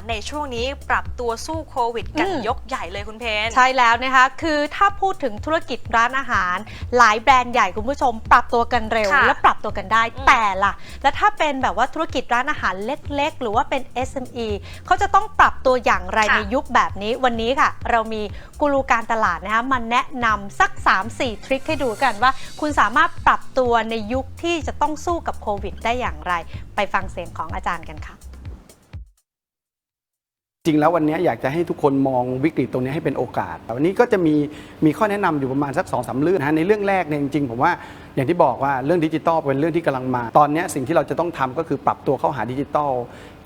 ารในช่วงนี้ปรับตัวสู้โควิดกันอืมยกใหญ่เลยคุณเพนใช่แล้วนะคะ คือถ้าพูดถึงธุรกิจร้านอาหาร หลายแบรนด์ใหญ่คุณผู้ชม ปรับตัวกันเร็วค่ะและปรับตัวกันได้อืมแต่ล่ะแล้วถ้าเป็นแบบว่าธุรกิจร้านอาหารเล็ก ๆ หรือว่าเป็น SME เขาจะต้องปรับตัวอย่างไรค่ะในยุคแบบนี้วันนี้ค่ะ เรามีกูรูการตลาดนะคะมาแนะนำสัก 3-4 ทริคให้ดูกันว่า คุณสามารถปรับตัวในยุคที่จะต้องสู้กับโควิด ได้อย่างไร ไปฟังเสียงของอาจารย์กันค่ะจ ริงแล้ววันนี้อยากจะให้ทุกคนมองวิกฤตตรงนี้ให้เป็นโอกาส วันนี้ก็จะมีมีข้อแนะนำอยู่ประมาณสัก2อสเรื่องนะในเรื่องแรกเนี่ยจริงๆ ผมว่าอย่างที่บอกว่าเรื่องดิจิตอลเป็นเรื่องที่กำลังมา ตอนนี้สิ่งที่เราจะต้องทำก็คือปรับตัวเข้าหาดิจิตอล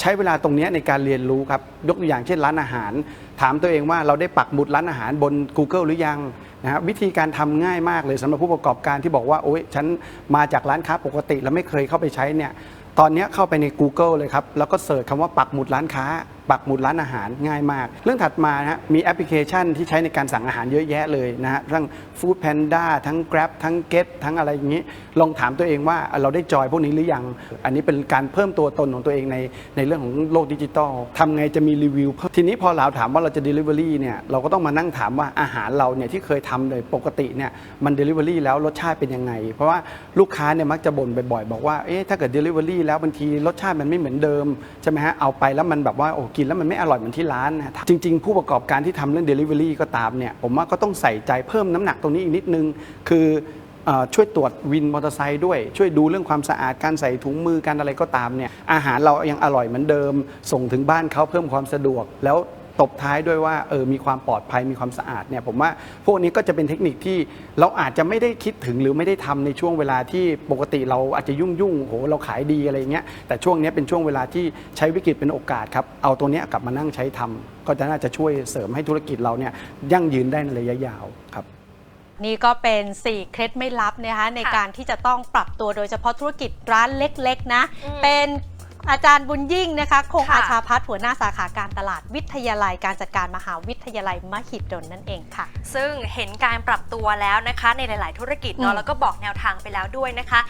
ใช้เวลาตรงนี้ในการเรียนรู้ครับยกตัวอย่างเช่นร้านอาหาร ถามตัวเองว่าเราได้ปักหมุดร้านอาหารบน Google หรือยังนะฮะวิธีการทำง่ายมากเลยสำหรับผู้ประกอบการที่บอกว่าโอ๊ยฉันมาจากร้านค้าปกติแล้วไม่เคยเข้าไปใช้เนี่ยตอนนี้เข้าไปใน Google เลยครับแล้วก็เสิร์ชคำว่าปักหมุดร้านค้าปักหมุดร้านอาหารง่ายมาก เรื่องถัดมานะฮะมีแอปพลิเคชันที่ใช้ในการสั่งอาหารเยอะแยะเลยนะฮะทั้ง Food Panda ทั้ง Grab ทั้ง Get ทั้งอะไรอย่างนี้ ลองถามตัวเองว่าเราได้จอยพวกนี้หรือยัง อันนี้เป็นการเพิ่มตัวตนของตัวเองในในเรื่องของโลกดิจิตอลทำไงจะมีรีวิว ทีนี้พอเราถามว่าเราจะ Delivery เนี่ยเราก็ต้องมานั่งถามว่าอาหารเราเนี่ยที่เคยทำเลยปกติเนี่ยมัน Delivery แล้วรสชาติเป็นยังไง เพราะว่าลูกค้าเนี่ยมักจะบ่นบ่อยๆบอกว่าเอ๊ะถ้าเกิด Delivery แล้วบางทีรสชาติมันไม่เหมือนเดิมใช่ไหมฮะเอาไปแล้วมันแบบว่าโอ้กินแล้วมันไม่อร่อยเหมือนที่ร้านนะจริง ๆ ผู้ประกอบการที่ทำเรื่อง Delivery ก็ตามเนี่ยผมว่าก็ต้องใส่ใจเพิ่มน้ำหนักตรงนี้อีกนิดนึง คืออช่วยตรวจวินมอเตอร์ไซค์ด้วย ช่วยดูเรื่องความสะอาดการใส่ถุงมือการอะไรก็ตามเนี่ยอาหารเรายังอร่อยเหมือนเดิม ส่งถึงบ้านเขาเพิ่มความสะดวกแล้ว ตบท้ายด้วยว่าเออมีความปลอดภัยมีความสะอาดเนี่ยผมว่าพวกนี้ก็จะเป็นเทคนิคที่เราอาจจะไม่ได้คิดถึงหรือไม่ได้ทำในช่วงเวลาที่ปกติเราอาจจะยุ่งยุ่งๆโหเราขายดีอะไรเงี้ยแต่ช่วงนี้เป็นช่วงเวลาที่ใช้วิกฤตเป็นโอกาสครับเอาตัวเนี้ยกลับมานั่งใช้ทำก็จะน่าจะช่วยเสริมให้ธุรกิจเราเนี่ยยั่งยืนได้ในระยะยาวครับนี่ก็เป็น 4 เคล็ดไม่ลับนะคะในการที่จะต้องปรับตัวโดยเฉพาะธุรกิจร้านเล็ก ๆ นะอืมเป็น อาจารย์บุญยิ่งนะคะคงค่ะอาชาพัฒน์หัวหน้าสาขาการตลาดวิทยาลัยการจัดการมหาวิทยาลัยมหิดลนั่นเองค่ะ ซึ่งเห็นการปรับตัวแล้วนะคะในหลาย ๆ ธุรกิจอืเนาะมแล้วก็บอกแนวทางไปแล้วด้วยนะคะ